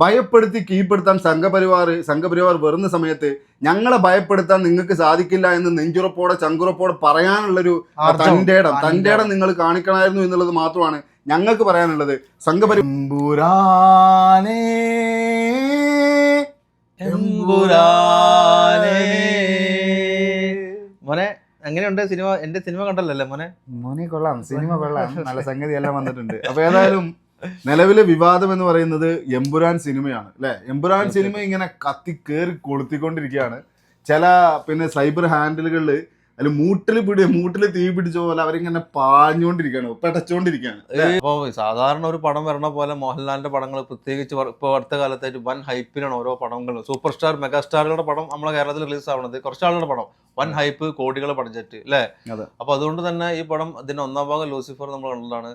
ഭയപ്പെടുത്തി കീഴ്പ്പെടുത്താൻ സംഘപരിവാർ സംഘപരിവാർ വരുന്ന സമയത്ത് ഞങ്ങളെ ഭയപ്പെടുത്താൻ നിങ്ങൾക്ക് സാധിക്കില്ല എന്ന് നെഞ്ചുറപ്പോടെ ചങ്കുറപ്പോടെ പറയാനുള്ളൊരു തന്റെ ഇടം തന്റെ ഇടം നിങ്ങൾ കാണിക്കണമായിരുന്നു എന്നുള്ളത് മാത്രമാണ് ഞങ്ങൾക്ക് പറയാനുള്ളത്. സംഘപരി. മോനെ എങ്ങനെയുണ്ട് സിനിമ? എന്റെ സിനിമ കണ്ടല്ലേ മോനെ? മോനെ കൊള്ളാം സിനിമ കൊള്ളാം. നല്ല സംഗതി എല്ലാം വന്നിട്ടുണ്ട്. അപ്പൊ ഏതായാലും നിലവിലെ വിവാദം എന്ന് പറയുന്നത് എമ്പുരാൻ സിനിമയാണ് അല്ലെ? എമ്പുരാൻ സിനിമ ഇങ്ങനെ കത്തി കയറി കൊളുത്തിക്കൊണ്ടിരിക്കുകയാണ്. ചില പിന്നെ സൈബർ ഹാൻഡിലുകളിൽ അതിൽ മൂട്ടിൽ പിടി മൂട്ടിൽ തീ പിടിച്ച പോലെ അവരിങ്ങനെ പാഞ്ഞുകൊണ്ടിരിക്കുകയാണ് പെടച്ചോണ്ടിരിക്കുകയാണ് ഇപ്പൊ സാധാരണ ഒരു പടം വരണ പോലെ മോഹൻലാലിന്റെ പടങ്ങൾ പ്രത്യേകിച്ച് ഇപ്പോൾ ഇപ്പൊ അടുത്ത കാലത്തായിട്ട് വൻ ഹൈപ്പിലാണ് ഓരോ പടങ്ങളും. സൂപ്പർ സ്റ്റാർ മെഗാ സ്റ്റാറുകളുടെ പടം നമ്മളെ കേരളത്തിൽ റിലീസ് ആവുന്നത് കുറച്ച് ആളുകളുടെ പടം. വൻ ഹൈപ്പ് കോടികൾ ബഡ്ജറ്റ് അല്ലേ? അപ്പോൾ അപ്പൊ അതുകൊണ്ട് തന്നെ ഈ പടം ഇതിന്റെ ഒന്നാം ഭാഗം ലൂസിഫർ നമ്മൾ കണ്ടതാണ്.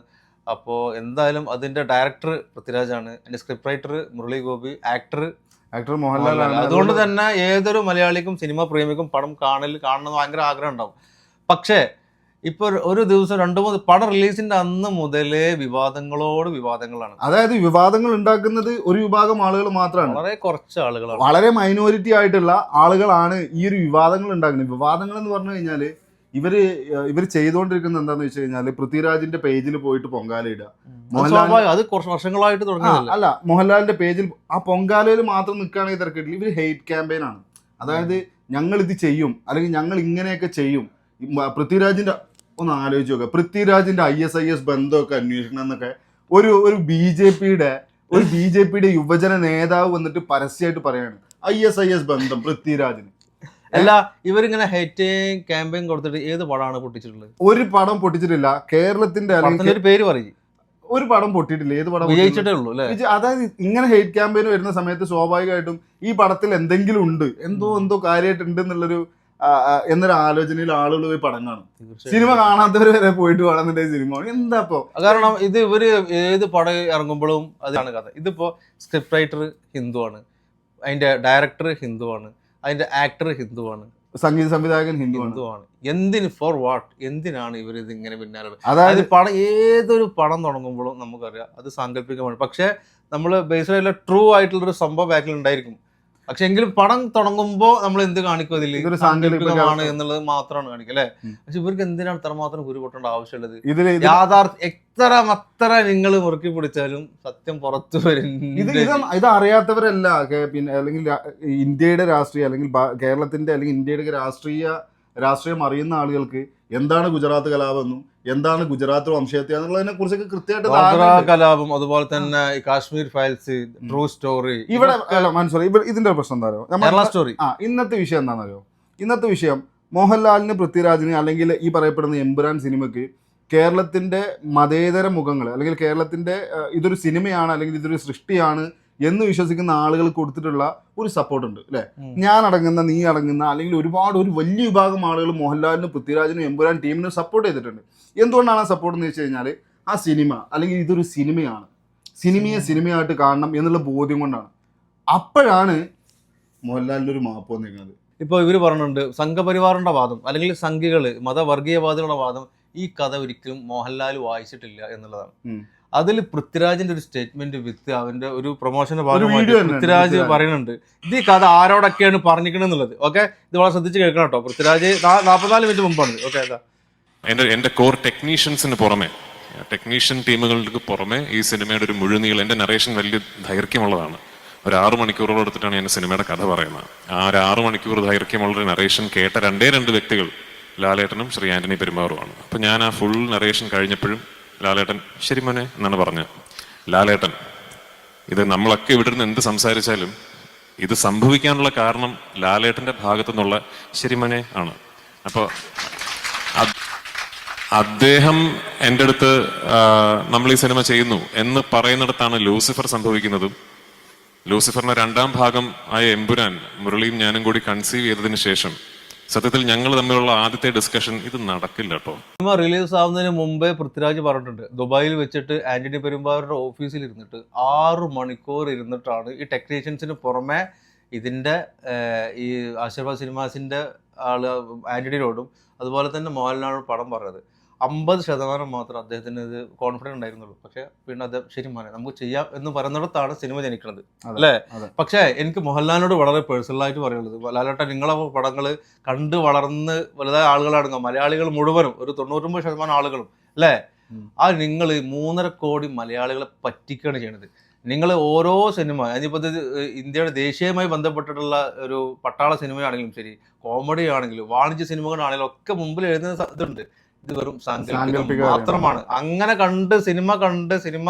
അപ്പോൾ എന്തായാലും അതിന്റെ ഡയറക്ടർ പൃഥ്വിരാജാണ്. അതിന്റെ script writer Murali Gopy actor actor മോഹൻലാലാണ് അതുകൊണ്ട് തന്നെ ഏതൊരു മലയാളിക്കും സിനിമ പ്രേമിക്കും പടം കാണൽ കാണണമെന്ന് ഭയങ്കര ആഗ്രഹം ഉണ്ടാവും പക്ഷേ ഇപ്പോൾ ഒരു- ദിവസം രണ്ടു മൂന്ന് പടം റിലീസിന്റെ അന്ന് മുതലേ വിവാദങ്ങളോട് വിവാദങ്ങളാണ്. അതായത് വിവാദങ്ങൾ ഉണ്ടാക്കുന്നത് ഒരു വിഭാഗം ആളുകൾ മാത്രമാണ് വളരെ കുറച്ച് ആളുകളാണ്. വളരെ മൈനോറിറ്റി ആയിട്ടുള്ള ആളുകളാണ് ഈ ഒരു വിവാദങ്ങൾ ഉണ്ടാക്കുന്നത്. വിവാദങ്ങൾ എന്ന് പറഞ്ഞു കഴിഞ്ഞാൽ ഇവർ ഇവർ ചെയ്തുകൊണ്ടിരിക്കുന്നത് എന്താന്ന് വെച്ച് കഴിഞ്ഞാൽ പൃഥ്വിരാജിന്റെ പേജിൽ പോയിട്ട് പൊങ്കാല ഇടുക. മോഹൻലാൽ- അത് കുറച്ച് വർഷങ്ങളായിട്ട് അല്ല മോഹൻലാലിന്റെ പേജിൽ ആ പൊങ്കാലയിൽ മാത്രം നിൽക്കുകയാണെങ്കിൽ തിരക്കിട്ടില്ല ഇവർ ഹെയ്റ്റ് ക്യാമ്പയിൻ ആണ്. അതായത് ഞങ്ങൾ ഇത് ചെയ്യും അല്ലെങ്കിൽ ഞങ്ങൾ ഇങ്ങനെയൊക്കെ ചെയ്യും. പൃഥ്വിരാജിന്റെ ഒന്ന് ആലോചിച്ച് നോക്കുക പൃഥ്വിരാജിന്റെ ഐ എസ് ഐ എസ് ബന്ധമൊക്കെ അന്വേഷിക്കണം എന്നൊക്കെ ഒരു ഒരു ബി ജെ പിയുടെ ഒരു ബി ജെ പിയുടെ യുവജന നേതാവ് വന്നിട്ട് പരസ്യമായിട്ട് പറയാണ്. ഐ എസ് ഐ എസ് ബന്ധം പൃഥ്വിരാജിന്. അല്ല ഇവരിങ്ങനെ ഹേറ്റിംഗ് ക്യാമ്പയിൻ കൊടുത്തിട്ട് ഏത് പടമാണ് പൊട്ടിച്ചിട്ടുള്ളത്? ഒരു പടം പൊട്ടിച്ചിട്ടില്ല. കേരളത്തിന്റെ അല്ലെങ്കിൽ ഒരു പേര് പറയും. ഒരു പടം പൊട്ടിയിട്ടില്ല. ഏത് പടം? വിജയിച്ചിട്ടേ ഉള്ളൂ അല്ലേ? അതായത് ഇങ്ങനെ ഹെയ്റ്റ് ക്യാമ്പയിൻ വരുന്ന സമയത്ത് സ്വാഭാവികമായിട്ടും ഈ പടത്തിൽ എന്തെങ്കിലും ഉണ്ട്. എന്തോ എന്തോ കാര്യമായിട്ടുണ്ട് എന്നുള്ളൊരു എന്നൊരു ആലോചനയിൽ ആളുകൾ പോയി പടം കാണും. സിനിമ കാണാത്തവർ വരെ പോയിട്ട് കാണുന്നുണ്ടെങ്കിൽ സിനിമ. എന്താ ഇപ്പോ? കാരണം ഇത് ഇവർ ഏത് പടം ഇറങ്ങുമ്പോഴും അതാണ് കഥ. ഇതിപ്പോ സ്ക്രിപ്റ്റ് റൈറ്റർ ഹിന്ദു ആണ് അതിന്റെ ഡയറക്ടർ ഹിന്ദുവാണ്. അതിന്റെ ആക്ടർ ഹിന്ദുവാണ്. സംഗീത സംവിധായകൻ ഹിന്ദുവാണ്. എന്തിന് ഫോർ വാട്ട് എന്തിനാണ് ഇവർ ഇത് ഇങ്ങനെ പിന്നാലെ അതായത് പടം ഏതൊരു പടം തുടങ്ങുമ്പോഴും നമുക്കറിയാം അത് സാങ്കല്പികമാണ്. പക്ഷെ നമ്മൾ ബേസ്ഡ് ട്രൂ ആയിട്ടുള്ളൊരു സംഭവം ബാക്കിൽ ഉണ്ടായിരിക്കും. പക്ഷെ എങ്കിലും പടം തുടങ്ങുമ്പോൾ നമ്മൾ എന്ത് കാണിക്കും അതിൽ ഇതൊരു സാങ്കല്പിക സാങ്കല്പികമാണ് എന്നുള്ളത് മാത്രമാണ് കാണിക്കുക അല്ലെ? പക്ഷെ ഇവർക്ക് എന്തിനാണ് ഇത്രമാത്രം കുരു പൊട്ടേണ്ട ആവശ്യമുള്ളത് ഇതിൽ യാഥാർത്ഥ്യ എത്ര അത്ര നിങ്ങൾ മുറുക്കി പിടിച്ചാലും സത്യം പുറത്തു വരും ഇത് ഇത് അറിയാത്തവരല്ല. പിന്നെ അല്ലെങ്കിൽ ഇന്ത്യയുടെ രാഷ്ട്രീയ അല്ലെങ്കിൽ കേരളത്തിന്റെ അല്ലെങ്കിൽ ഇന്ത്യയുടെ രാഷ്ട്രീയ രാഷ്ട്രീയം അറിയുന്ന ആളുകൾക്ക് എന്താണ് ഗുജറാത്ത് കലാപെന്നും എന്താണ് ഗുജറാത്ത് വംശഹത്യ എന്നുള്ളതിനെ കുറിച്ചൊക്കെ കൃത്യമായിട്ട് കലാപം അതുപോലെ തന്നെ കാശ്മീർ ഫയൽസ് ട്രൂ സ്റ്റോറി ഇവിടെ അല്ല മനസ്സിലായി ഇവിടെ ഇതിന്റെ പ്രശ്നം എന്താ അറിയോ? കേരള സ്റ്റോറി. ആ ഇന്നത്തെ വിഷയം എന്താണെന്നറിയോ? ഇന്നത്തെ വിഷയം മോഹൻലാലിന് പൃഥ്വിരാജിന് അല്ലെങ്കിൽ ഈ പറയപ്പെടുന്ന എമ്പുരാൻ സിനിമയ്ക്ക് കേരളത്തിന്റെ മതേതര മുഖങ്ങൾ അല്ലെങ്കിൽ കേരളത്തിന്റെ ഇതൊരു സിനിമയാണ് അല്ലെങ്കിൽ ഇതൊരു സൃഷ്ടിയാണ് എന്ന് വിശ്വസിക്കുന്ന ആളുകൾ കൊടുത്തിട്ടുള്ള ഒരു സപ്പോർട്ട് ഉണ്ട് അല്ലെ? ഞാൻ അടങ്ങുന്ന നീ അടങ്ങുന്ന അല്ലെങ്കിൽ ഒരുപാട് ഒരു വലിയ വിഭാഗം ആളുകൾ മോഹൻലാലിനും പൃഥ്വിരാജിനും എമ്പുരാൻ ടീമിനും സപ്പോർട്ട് ചെയ്തിട്ടുണ്ട്. എന്തുകൊണ്ടാണ് ആ സപ്പോർട്ട് എന്ന് വെച്ച് കഴിഞ്ഞാൽ ആ സിനിമ അല്ലെങ്കിൽ ഇതൊരു സിനിമയാണ് സിനിമയെ സിനിമയായിട്ട് കാണണം എന്നുള്ള ബോധ്യം കൊണ്ടാണ്. അപ്പോഴാണ് മോഹൻലാലിന്റെ ഒരു മാപ്പ് വന്നിരിക്കുന്നത്. ഇപ്പോൾ ഇവർ പറഞ്ഞിട്ടുണ്ട് സംഘപരിവാറിന്റെ വാദം അല്ലെങ്കിൽ സംഘികൾ മതവർഗീയവാദികളുടെ വാദം ഈ കഥ ഒരിക്കലും മോഹൻലാൽ വായിച്ചിട്ടില്ല എന്നുള്ളതാണ്. അതിൽ പൃഥ്വിരാജിന്റെ ഒരു സ്റ്റേറ്റ്മെന്റ് വിത്ത് അവന്റെ ഒരു പ്രൊമോഷന്റെ ഭാഗമായിട്ട് പൃഥ്വിരാജ്. പറയുന്നുണ്ട്. ഇത് ഈ കഥ ആരോടൊക്കെയാണ് പറഞ്ഞിരിക്കണെന്നുള്ളത്. ഓക്കെ ഇത് വളരെ ശ്രദ്ധിച്ച് കേൾക്കണം കേട്ടോ. പൃഥ്വിരാജ് നാൽപ്പത്തിനാല് മിനിറ്റ് മുമ്പാണ്. ഓക്കെ എന്റെ എന്റെ കോർ ടെക്നീഷ്യൻസിന് പുറമെ ടെക്നീഷ്യൻ ടീമുകൾക്ക് പുറമെ ഈ സിനിമയുടെ ഒരു മുഴുനീളം എന്റെ നറേഷൻ വലിയ ദൈർഘ്യമുള്ളതാണ്. ഒരു ആറു മണിക്കൂറോളം എടുത്തിട്ടാണ് ഞാൻ സിനിമയുടെ കഥ പറയുന്നത്. ആ ഒരു ആറു മണിക്കൂർ ദൈർഘ്യമുള്ള ഒരു നറേഷൻ കേട്ട രണ്ടേ രണ്ട് വ്യക്തികൾ ലാലേട്ടനും ശ്രീ ആന്റണി പെരുമാറുമാണ് അപ്പം ഞാൻ ആ ഫുൾ നറേഷൻ കഴിഞ്ഞപ്പോഴും ലാലേട്ടൻ ശരി മോനെ. എന്നാണ് പറഞ്ഞത്. ലാലേട്ടൻ ഇത് നമ്മളൊക്കെ ഇവിടെ നിന്ന് എന്ത് സംസാരിച്ചാലും ഇത് സംഭവിക്കാനുള്ള കാരണം ലാലേട്ടന്റെ ഭാഗത്തു നിന്നുള്ള ശരിമനെ ആണ്. അപ്പോൾ അദ്ദേഹം എന്റെ അടുത്ത് നമ്മൾ ഈ സിനിമ ചെയ്യുന്നു എന്ന് പറയുന്നിടത്താണ് ലൂസിഫർ സംഭവിക്കുന്നതും. ലൂസിഫറിന്റെ രണ്ടാം ഭാഗം ആയ എമ്പുരാൻ മുരളിയും ഞാനും കൂടി കൺസീവ് ചെയ്തതിന് ശേഷം സത്യത്തിൽ ഞങ്ങൾ തമ്മിലുള്ള ആദ്യത്തെ ഡിസ്കഷൻ ഇത് നടക്കില്ല കേട്ടോ സിനിമ റിലീസ് ആവുന്നതിന് മുമ്പേ പൃഥ്വിരാജ് പറഞ്ഞിട്ടുണ്ട്. ദുബായിൽ വെച്ചിട്ട് ആന്റണി പെരുമ്പാവരുടെ ഓഫീസിൽ ഇരുന്നിട്ട് ആറ് മണിക്കൂർ ഇരുന്നിട്ടാണ് ഈ ടെക്നീഷ്യൻസിന് പുറമെ ഇതിന്റെ ഈ ആശീർവാദ് സിനിമാസിന്റെ ആൾ ആന്റണിയോടും അതുപോലെ തന്നെ മോഹൻലാലിനോട് പടം പറഞ്ഞത്. അമ്പത് ശതമാനം മാത്രം അദ്ദേഹത്തിന് ഇത് കോൺഫിഡൻസ് ഉണ്ടായിരുന്നുള്ളൂ. പക്ഷെ പിന്നെ അദ്ദേഹം ശരി മോനെ നമുക്ക് ചെയ്യാം എന്ന് പറയുന്നിടത്താണ് സിനിമ ജനിക്കുന്നത്. അല്ലേ? പക്ഷേ എനിക്ക് മോഹൻലാലിനോട് വളരെ പേഴ്സണലായിട്ട് പറയുന്നത് ലാലേട്ടൻ നിങ്ങളെ പടങ്ങൾ കണ്ട് വളർന്ന് വലുതായ ആളുകളാണ് മലയാളികൾ മുഴുവനും ഒരു തൊണ്ണൂറ്റൊമ്പത് ശതമാനം ആളുകളും അല്ലേ? ആ നിങ്ങൾ മൂന്നര കോടി മലയാളികളെ പറ്റിക്കുകയാണ് ചെയ്യണത്. നിങ്ങൾ ഓരോ സിനിമ അതിനിപ്പോൾ ഇത് ഇന്ത്യയുടെ ദേശീയമായി ബന്ധപ്പെട്ടിട്ടുള്ള ഒരു പട്ടാള സിനിമയാണെങ്കിലും ശരി കോമഡി ആണെങ്കിലും വാണിജ്യ സിനിമകളാണെങ്കിലും ഒക്കെ മുമ്പിൽ എഴുതുന്ന ഇതുണ്ട്. ഇത് വെറും സാങ്കല്പികം മാത്രമാണ്. അങ്ങനെ കണ്ട് സിനിമ കണ്ട് സിനിമ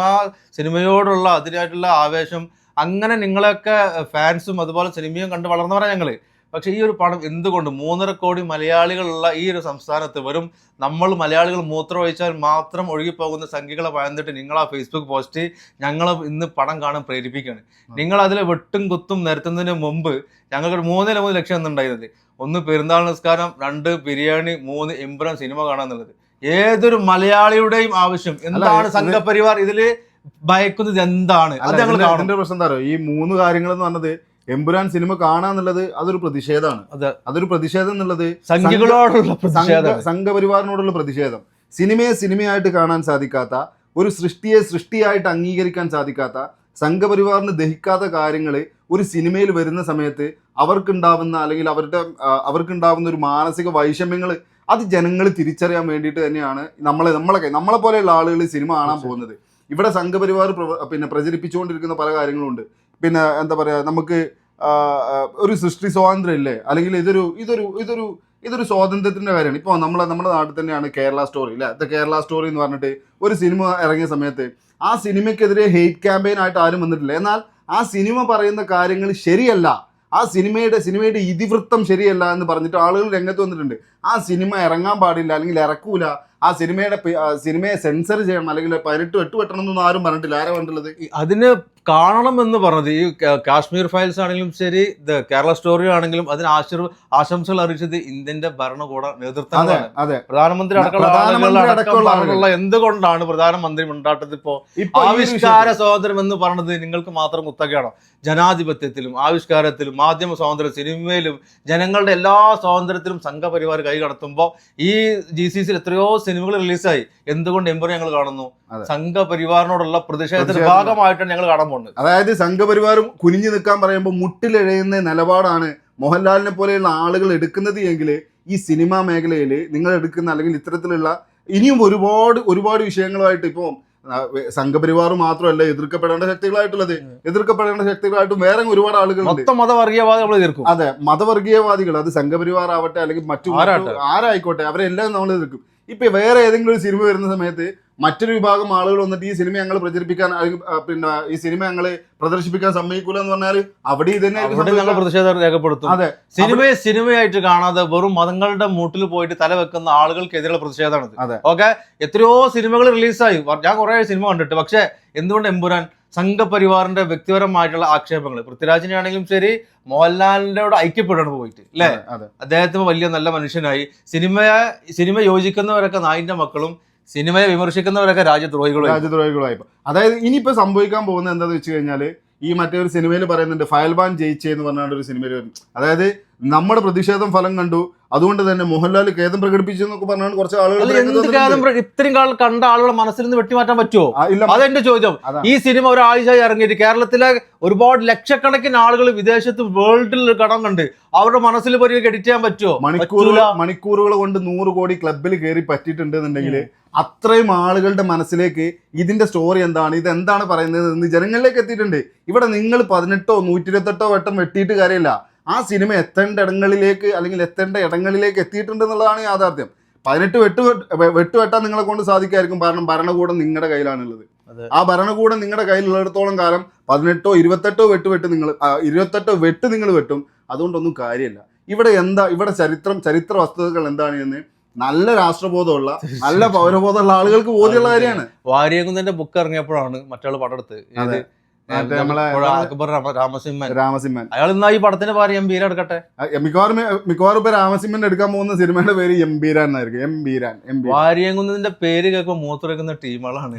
സിനിമയോടുള്ള അതിനായിട്ടുള്ള ആവേശം അങ്ങനെ നിങ്ങളെയൊക്കെ ഫാൻസും അതുപോലെ സിനിമയും കണ്ട് വളർന്നവരാണ് ഞങ്ങൾ. പക്ഷെ ഈ ഒരു പണം എന്തുകൊണ്ട് മൂന്നര കോടി മലയാളികളുള്ള ഈ ഒരു സംസ്ഥാനത്ത് വരും നമ്മൾ മലയാളികൾ മൂത്രം ഒഴിച്ചാൽ മാത്രം ഒഴുകിപ്പോകുന്ന സംഖ്യകളെ പഴന്നിട്ട് നിങ്ങൾ ആ ഫേസ്ബുക്ക് പോസ്റ്റ് ഞങ്ങൾ ഇന്ന് പടം കാണാൻ പ്രേരിപ്പിക്കുകയാണ്. നിങ്ങൾ അതിലെ വെട്ടും കുത്തും നിരത്തുന്നതിന് മുമ്പ് ഞങ്ങൾക്ക് ഒരു മൂന്നര മൂന്ന് ലക്ഷം എന്നുണ്ടായിരുന്നത് ഒന്ന് പെരുന്നാൾ നിസ്കാരം രണ്ട് ബിരിയാണി മൂന്ന് എംബ്രം സിനിമ കാണാന്നുള്ളത് ഏതൊരു മലയാളിയുടെയും ആവശ്യം എന്താണ് സംഘപരിവാർ ഇതിൽ ഭയക്കുന്നത് എന്താണ്? അത് ഞങ്ങൾ പ്രശ്നം എന്താ? ഈ മൂന്ന് കാര്യങ്ങൾ എന്ന് പറഞ്ഞത് എമ്പുരാൻ സിനിമ കാണാന്നുള്ളത് അതൊരു പ്രതിഷേധമാണ്. അതൊരു പ്രതിഷേധം എന്നുള്ളത് സംഘപരിവാറിനോടുള്ള പ്രതിഷേധം. സിനിമയെ സിനിമയായിട്ട് കാണാൻ സാധിക്കാത്ത ഒരു സൃഷ്ടിയെ സൃഷ്ടിയായിട്ട് അംഗീകരിക്കാൻ സാധിക്കാത്ത സംഘപരിവാറിന് ദഹിക്കാത്ത കാര്യങ്ങൾ ഒരു സിനിമയിൽ വരുന്ന സമയത്ത് അവർക്കുണ്ടാവുന്ന അല്ലെങ്കിൽ അവരുടെ അവർക്കുണ്ടാവുന്ന ഒരു മാനസിക വൈഷമ്യങ്ങൾ അത് ജനങ്ങൾ തിരിച്ചറിയാൻ വേണ്ടിയിട്ട് തന്നെയാണ് നമ്മളെ നമ്മളെ നമ്മളെ പോലെയുള്ള ആളുകൾ സിനിമ കാണാൻ പോകുന്നത്. ഇവിടെ സംഘപരിവാർ പ്രവ- പിന്നെ പ്രചരിപ്പിച്ചുകൊണ്ടിരിക്കുന്ന പല കാര്യങ്ങളുണ്ട്. പിന്നെ എന്താ പറയുക നമുക്ക് ഒരു സൃഷ്ടി സ്വാതന്ത്ര്യം ഇല്ലേ അല്ലെങ്കിൽ ഇതൊരു ഇതൊരു ഇതൊരു ഇതൊരു സ്വാതന്ത്ര്യത്തിന്റെ കാര്യമാണ്. ഇപ്പോൾ നമ്മളെ നമ്മുടെ നാട്ടിൽ തന്നെയാണ് കേരള സ്റ്റോറി അല്ലേ ദ കേരള സ്റ്റോറി എന്ന് പറഞ്ഞിട്ട് ഒരു സിനിമ ഇറങ്ങിയ സമയത്ത് ആ സിനിമയ്ക്കെതിരെ ഹെയ്റ്റ് ക്യാമ്പയിൻ ആയിട്ട് ആരും വന്നിട്ടില്ല. എന്നാൽ ആ സിനിമ പറയുന്ന കാര്യങ്ങൾ ശരിയല്ല. ആ സിനിമയുടെ സിനിമയുടെ ഇതിവൃത്തം ശരിയല്ല എന്ന് പറഞ്ഞിട്ട് ആളുകൾ രംഗത്ത് വന്നിട്ടുണ്ട്. ആ സിനിമ ഇറങ്ങാൻ പാടില്ല അല്ലെങ്കിൽ ഇറക്കൂല. ആ സിനിമയുടെ സിനിമയെ സെൻസർ ചെയ്യണം അല്ലെങ്കിൽ പതിനെട്ട് എട്ട് വെട്ടണം എന്നൊന്നും ആരും പറഞ്ഞിട്ടില്ല. ആരാ പറഞ്ഞിട്ടുള്ളത്? അതിന് കാണണം എന്ന് പറഞ്ഞത്. ഈ കാശ്മീർ ഫയൽസ് ആണെങ്കിലും ശരി കേരള സ്റ്റോറി ആണെങ്കിലും അതിന് ആശീർ ആശംസകൾ അറിയിച്ചത് ഇന്ത്യന്റെ ഭരണകൂട നേതൃത്വം പ്രധാനമന്ത്രി അടക്കമുള്ള എന്തുകൊണ്ടാണ് പ്രധാനമന്ത്രി ഉണ്ടാട്ടത് ഇപ്പോ? ആവിഷ്കാര സ്വാതന്ത്ര്യം എന്ന് പറഞ്ഞത് നിങ്ങൾക്ക് മാത്രം കുത്തകയാണോ? ജനാധിപത്യത്തിലും ആവിഷ്കാരത്തിലും മാധ്യമ സ്വാതന്ത്ര്യം സിനിമയിലും ജനങ്ങളുടെ എല്ലാ സ്വാതന്ത്ര്യത്തിലും സംഘപരിവാർ കൈ കടത്തുമ്പോൾ ഈ ജി സി സിയിൽ എത്രയോ സിനിമകൾ റിലീസായി. എന്തുകൊണ്ട് എംബറി ഞങ്ങൾ കാണുന്നു. സംഘപരിവാറിനോടുള്ള പ്രതിഷേധത്തിന്റെ പ്രതിഷേധം. ഭാഗമായിട്ടാണ് ഞങ്ങൾ കടം പോകുന്നത് അതായത് സംഘപരിവാറും കുനിഞ്ഞു നിൽക്കാൻ പറയുമ്പോൾ മുട്ടിലെഴയുന്ന നിലപാടാണ് മോഹൻലാലിനെ പോലെയുള്ള ആളുകൾ എടുക്കുന്നത് എങ്കിൽ ഈ സിനിമാ മേഖലയിൽ നിങ്ങൾ എടുക്കുന്ന അല്ലെങ്കിൽ ഇത്തരത്തിലുള്ള ഇനിയും ഒരുപാട് ഒരുപാട് വിഷയങ്ങളുമായിട്ട് ഇപ്പോൾ സംഘപരിവാർ മാത്രമല്ല എതിർക്കപ്പെടേണ്ട ശക്തികളായിട്ടുള്ളത് എതിർക്കപ്പെടേണ്ട ശക്തികളായിട്ടും വേറെ ഒരുപാട് ആളുകൾ എതിർക്കും. അതെ മതവർഗീയവാദികൾ അത് സംഘപരിവാർ ആവട്ടെ അല്ലെങ്കിൽ? മറ്റു ആരായിക്കോട്ടെ അവരെല്ലാം നമ്മൾ എതിർക്കും. ഇപ്പൊ വേറെ ഏതെങ്കിലും ഒരു സിനിമ വരുന്ന സമയത്ത് മറ്റൊരു വിഭാഗം ആളുകൾ വന്നിട്ട് ഈ സിനിമ ഞങ്ങൾ പ്രചരിപ്പിക്കാൻ പിന്നെ ഈ സിനിമ ഞങ്ങൾ പ്രദർശിപ്പിക്കാൻ സമ്മതിക്കൂല എന്ന് പറഞ്ഞാൽ അവിടെ ഇത് തന്നെ അവിടെ ഞങ്ങൾ പ്രതിഷേധം രേഖപ്പെടുത്തും. അതെ. സിനിമയെ സിനിമയായിട്ട് കാണാതെ വെറും മതങ്ങളുടെ മൂട്ടിൽ പോയിട്ട് തല വെക്കുന്ന ആളുകൾക്കെതിരെയുള്ള പ്രതിഷേധമാണ് അതെ. ഓക്കെ? എത്രയോ സിനിമകൾ റിലീസായി. ഞാൻ കുറെ സിനിമ കണ്ടിട്ട്. പക്ഷെ എന്തുകൊണ്ട് എമ്പുരാൻ? സംഘപരിവാറിന്റെ വ്യക്തിപരമായിട്ടുള്ള ആക്ഷേപങ്ങൾ പൃഥ്വിരാജിനെ ആണെങ്കിലും ശരി മോഹൻലാലിനോട് ഐക്യപ്പെടണം പോയിട്ട് അല്ലേ? അതെ അദ്ദേഹത്തിന് വലിയ നല്ല മനുഷ്യനായി. സിനിമയെ സിനിമ യോജിക്കുന്നവരൊക്കെ നായിന്റെ മക്കളും സിനിമയെ വിമർശിക്കുന്നവരൊക്കെ രാജ്യദ്രോഹികളും രാജ്യദ്രോഹികളായി. അതായത് ഇനിയിപ്പോ സംഭവിക്കാൻ പോകുന്നത് എന്താന്ന് വെച്ച് കഴിഞ്ഞാൽ ഈ മറ്റേ ഒരു സിനിമയിൽ പറയുന്നുണ്ട് ഫയൽബാൻ ജയിച്ചേ എന്ന് പറഞ്ഞാണ്ട് ഒരു സിനിമയിൽ അതായത് നമ്മുടെ പ്രതിഷേധം ഫലം കണ്ടു അതുകൊണ്ട് തന്നെ മോഹൻലാൽ ഖേദം പ്രകടിപ്പിച്ചു എന്നൊക്കെ പറഞ്ഞാണ് കുറച്ച് ആളുകൾ ഇത്രയും കാലം കണ്ട ആളുകളെ മനസ്സിൽ നിന്ന് വെട്ടിമാറ്റാൻ പറ്റുമോ അതെന്റെ ചോദ്യം. ഈ സിനിമ ഒരാഴ്ചയായി ഇറങ്ങിയിട്ട് കേരളത്തിലെ ഒരുപാട് ലക്ഷക്കണക്കിന് ആളുകൾ വിദേശത്ത് വേൾഡിൽ കടം കണ്ട് അവരുടെ മനസ്സിൽ പോയി എഡിറ്റ് ചെയ്യാൻ പറ്റുമോ മണിക്കൂറുകൾ. മണിക്കൂറുകൾ കൊണ്ട് നൂറ് കോടി ക്ലബിൽ കയറി പറ്റിയിട്ടുണ്ട് എന്നുണ്ടെങ്കിൽ അത്രയും ആളുകളുടെ മനസ്സിലേക്ക് ഇതിന്റെ സ്റ്റോറി എന്താണ് ഇത് എന്താണ് പറയുന്നത് എന്ന് ജനങ്ങളിലേക്ക് എത്തിയിട്ടുണ്ട്. ഇവിടെ നിങ്ങൾ പതിനെട്ടോ നൂറ്റി ഇരുപത്തെട്ടോ വട്ടം വെട്ടിയിട്ട് കാര്യമില്ല. ആ സിനിമ എത്തേണ്ട ഇടങ്ങളിലേക്ക് അല്ലെങ്കിൽ എത്തേണ്ട ഇടങ്ങളിലേക്ക് എത്തിയിട്ടുണ്ട് എന്നുള്ളതാണ് യാഥാർത്ഥ്യം. പതിനെട്ട് വെട്ട് വെട്ടുവെട്ടാൻ വെട്ട് വെട്ടാൻ നിങ്ങളെ കൊണ്ട് സാധിക്കായിരിക്കും കാരണം ഭരണകൂടം നിങ്ങളുടെ കയ്യിലാണുള്ളത്. ആ ഭരണകൂടം നിങ്ങളുടെ കയ്യിലുള്ളിടത്തോളം കാലം പതിനെട്ടോ ഇരുപത്തെട്ടോ വെട്ട് വെട്ട് നിങ്ങൾ ഇരുപത്തെട്ടോ വെട്ട് നിങ്ങൾ വെട്ടും. അതുകൊണ്ടൊന്നും കാര്യമില്ല ഇവിടെ എന്താ ഇവിടെ ചരിത്രം ചരിത്ര വസ്തുതകൾ എന്താണ് എന്ന് നല്ല രാഷ്ട്രബോധമുള്ള നല്ല പൗരബോധമുള്ള ആളുകൾക്ക് ബോധ്യമുള്ള കാര്യമാണ്. വാര്യകുന്നന്റെ ബുക്ക് ഇറങ്ങിയപ്പോഴാണ് മറ്റൊരാൾ പടം അക്ബർ രാമ- രാമസിംഹൻ. രാമസിംഹൻ. അയാൾ ഇന്നാ ഈ പടത്തിന്റെ എം എടുക്കട്ടെ? മിക്കവാറും മിക്കവാറും ഇപ്പൊ രാമസിംഹൻ എടുക്കാൻ പോകുന്ന സിനിമയുടെ പേര് എംബീരാൻ എന്നായിരിക്കും. എംബീരാൻ എംബീരാൻ വാര്യകുന്നതിന്റെ പേര് കേൾക്കുമ്പോൾ മൂത്രവെക്കുന്ന ടീമുകളാണ്.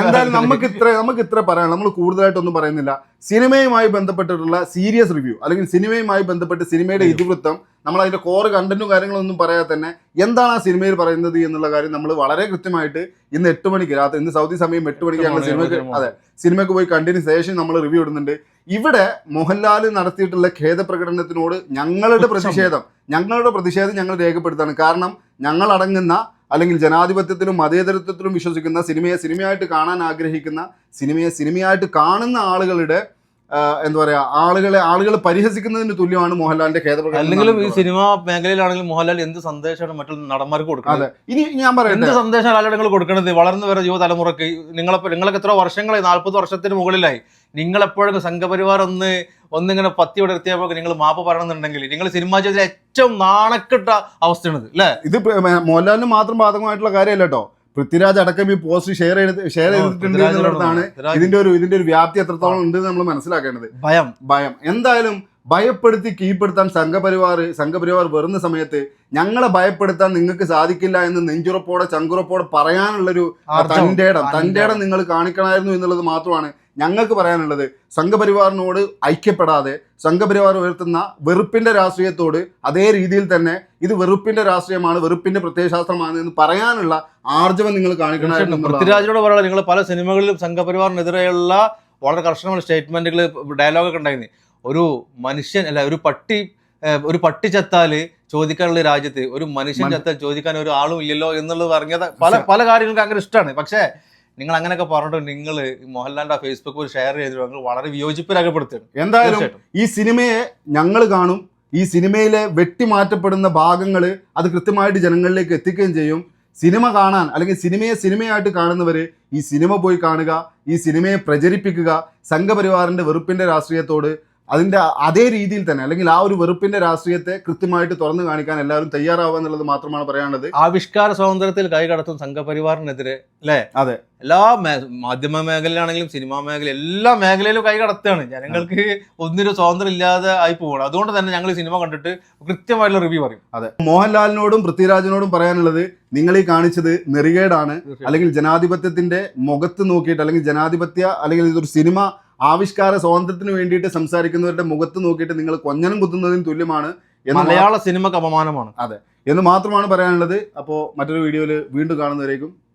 എന്തായാലും നമുക്ക് ഇത്ര നമുക്ക് ഇത്ര പറയാം നമ്മൾ കൂടുതലായിട്ടൊന്നും പറയുന്നില്ല. സിനിമയുമായി ബന്ധപ്പെട്ടിട്ടുള്ള സീരിയസ് റിവ്യൂ അല്ലെങ്കിൽ സിനിമയുമായി ബന്ധപ്പെട്ട് സിനിമയുടെ ഇതിവൃത്തം നമ്മൾ അതിന്റെ കോർ കണ്ടന്റും കാര്യങ്ങളൊന്നും പറയാതെ തന്നെ എന്താണ് ആ സിനിമയിൽ പറയുന്നത് എന്നുള്ള കാര്യം നമ്മൾ വളരെ കൃത്യമായിട്ട് ഇന്ന് എട്ട് മണിക്ക് രാത്രി ഇന്ന് സൗദി സമയം എട്ട് മണിക്ക് ഞങ്ങൾ സിനിമയ്ക്ക് അതെ സിനിമയ്ക്ക് പോയി കണ്ടതിന് ശേഷം നമ്മൾ റിവ്യൂ ഇടുന്നുണ്ട്. ഇവിടെ മോഹൻലാൽ നടത്തിയിട്ടുള്ള ഖേദപ്രകടനത്തിനോട് ഞങ്ങളുടെ പ്രതിഷേധം ഞങ്ങളുടെ പ്രതിഷേധം ഞങ്ങൾ രേഖപ്പെടുത്താണ് കാരണം ഞങ്ങൾ അടങ്ങുന്ന അല്ലെങ്കിൽ ജനാധിപത്യത്തിലും മതേതരത്വത്തിലും വിശ്വസിക്കുന്ന സിനിമയെ സിനിമയായിട്ട് കാണാൻ ആഗ്രഹിക്കുന്ന സിനിമയെ സിനിമയായിട്ട് കാണുന്ന ആളുകളുടെ എന്താ പറയാ ആളുകളെ ആളുകൾ പരിഹസിക്കുന്നതിന് തുല്യമാണ് മോഹൻലാലിന്റെ ഖേദപ്രകടനം അല്ലെങ്കിലും ഈ സിനിമ മേഖലയിലാണെങ്കിലും മോഹൻലാൽ എന്ത് സന്ദേശമാണ് മറ്റുള്ള നടന്മാർക്ക് കൊടുക്കുന്നത്? ഇനി ഞാൻ പറയാം എന്ത് സന്ദേശമാണ് ആളുകൾ കൊടുക്കുന്നത്? വളർന്നു വരുന്ന യുവതലമുറക്ക് നിങ്ങളെ നിങ്ങൾക്ക് എത്ര വർഷങ്ങളായി? നാല്പത് വർഷത്തിന് മുകളിലായി. നിങ്ങളെപ്പോഴും സംഘപരിവാർ ഒന്ന് ഒന്നിങ്ങനെ പത്തി വിടർത്തിയപ്പോൾ നിങ്ങൾ മാപ്പ് പറയണമെന്നുണ്ടെങ്കിൽ നിങ്ങൾ സിനിമാ ജീവിതത്തിലെ ഏറ്റവും നാണക്കെട്ട അവസ്ഥയാണിത് അല്ലേ? ഇത് മോഹൻലാലിന് മാത്രം ബാധകമായിട്ടുള്ള കാര്യമല്ല കേട്ടോ പൃഥ്വിരാജ് അടക്കം ഈ പോസ്റ്റ് ഷെയർ ചെയ്ത് ഷെയർ ചെയ്തിട്ടുണ്ട് എന്നുള്ളതാണ് ഇതിന്റെ ഒരു ഇതിന്റെ ഒരു വ്യാപ്തി എത്രത്തോളം ഉണ്ട് നമ്മൾ മനസ്സിലാക്കേണ്ടത്. ഭയം. ഭയം. എന്തായാലും ഭയപ്പെടുത്തി കീഴ്പ്പെടുത്താൻ സംഘപരിവാർ സംഘപരിവാർ വരുന്ന സമയത്ത് ഞങ്ങളെ ഭയപ്പെടുത്താൻ നിങ്ങൾക്ക് സാധിക്കില്ല എന്ന് നെഞ്ചുറപ്പോടെ ചങ്കുറപ്പോടെ പറയാനുള്ളൊരു തന്റെ ഇടം. തന്റെ ഇടം. നിങ്ങൾ കാണിക്കണമായിരുന്നു എന്നുള്ളത് മാത്രമാണ് ഞങ്ങൾക്ക് പറയാനുള്ളത് സംഘപരിവാറിനോട് ഐക്യപ്പെടാതെ സംഘപരിവാർ ഉയർത്തുന്ന വെറുപ്പിന്റെ രാഷ്ട്രീയത്തോട് അതേ രീതിയിൽ തന്നെ ഇത് വെറുപ്പിന്റെ രാഷ്ട്രീയമാണ് വെറുപ്പിന്റെ പ്രത്യയശാസ്ത്രമാണ് എന്ന് പറയാനുള്ള ആർജവം നിങ്ങൾ കാണിക്കണമായിരുന്നു എന്നുള്ളതാണ്. പൃഥ്വിരാജിനോട് പറയുന്നത് നിങ്ങൾ പല സിനിമകളിലും സംഘപരിവാറിനെതിരെയുള്ള വളരെ കർശനമായ സ്റ്റേറ്റ്മെന്റുകൾ ഡയലോഗൊക്കെ ഉണ്ടായിരുന്നു. ഒരു മനുഷ്യൻ അല്ല ഒരു പട്ടി ഒരു പട്ടി ചത്താൽ ചോദിക്കാനുള്ള രാജ്യത്ത് ഒരു മനുഷ്യൻ ചത്താൽ ചോദിക്കാൻ ഒരു ആളും ഇല്ലല്ലോ എന്നുള്ളത് പറഞ്ഞത് പല പല കാര്യങ്ങൾക്ക് അങ്ങനെ ഇഷ്ടമാണ്. പക്ഷേ നിങ്ങൾ അങ്ങനെയൊക്കെ പറഞ്ഞിട്ട് നിങ്ങൾ മോഹൻലാലിന്റെ ഫേസ്ബുക്ക് ഷെയർ ചെയ്തിട്ട് നിങ്ങൾ വളരെ വിയോജിപ്പിലകപ്പെടുത്തുകയാണ് എന്തായാലും ഈ സിനിമയെ ഞങ്ങൾ കാണും. ഈ സിനിമയിലെ വെട്ടിമാറ്റപ്പെടുന്ന ഭാഗങ്ങൾ അത് കൃത്യമായിട്ട് ജനങ്ങളിലേക്ക് എത്തിക്കുകയും ചെയ്യും. സിനിമ കാണാൻ അല്ലെങ്കിൽ സിനിമയെ സിനിമയായിട്ട് കാണുന്നവർ ഈ സിനിമ പോയി കാണുക ഈ സിനിമയെ പ്രചരിപ്പിക്കുക സംഘപരിവാറിന്റെ വെറുപ്പിന്റെ രാഷ്ട്രീയത്തോട് അതിന്റെ അതേ രീതിയിൽ തന്നെ അല്ലെങ്കിൽ ആ ഒരു വെറുപ്പിന്റെ രാഷ്ട്രീയത്തെ കൃത്യമായിട്ട് തുറന്നു കാണിക്കാൻ എല്ലാവരും തയ്യാറാവുക എന്നുള്ളത് മാത്രമാണ് പറയാനുള്ളത്. ആവിഷ്കാര സ്വാതന്ത്ര്യത്തിൽ കൈകടത്തും സംഘപരിവാറിനെതിരെ അല്ലേ? അതെ. എല്ലാ മാധ്യമ മേഖലയിലാണെങ്കിലും സിനിമാ മേഖല എല്ലാ മേഖലയിലും കൈ കടത്തുകയാണ്. ജനങ്ങൾക്ക് ഒന്നിനും സ്വാതന്ത്ര്യം ഇല്ലാതെ ആയി പോകണം അതുകൊണ്ട് തന്നെ ഞങ്ങൾ സിനിമ കണ്ടിട്ട് കൃത്യമായിട്ടുള്ള റിവ്യൂ പറയും. അതെ. മോഹൻലാലിനോടും പൃഥ്വിരാജിനോടും പറയാനുള്ളത് നിങ്ങൾ ഈ കാണിച്ചത് നെറികേടാണ്. അല്ലെങ്കിൽ ജനാധിപത്യത്തിന്റെ മുഖത്ത് നോക്കിയിട്ട് അല്ലെങ്കിൽ ജനാധിപത്യ അല്ലെങ്കിൽ ഇതൊരു സിനിമ ആവിഷ്കാര സ്വാതന്ത്ര്യത്തിന് വേണ്ടിയിട്ട് സംസാരിക്കുന്നവരുടെ മുഖത്ത് നോക്കിയിട്ട് നിങ്ങൾ കൊഞ്ഞനം കുത്തുന്നതിന് തുല്യമാണ് എന്ന് മലയാള സിനിമക്ക് അപമാനമാണ്. അതെ. എന്ന് മാത്രമാണ് പറയാനുള്ളത്. അപ്പോൾ മറ്റൊരു വീഡിയോയിൽ വീണ്ടും കാണുന്നവരേക്കും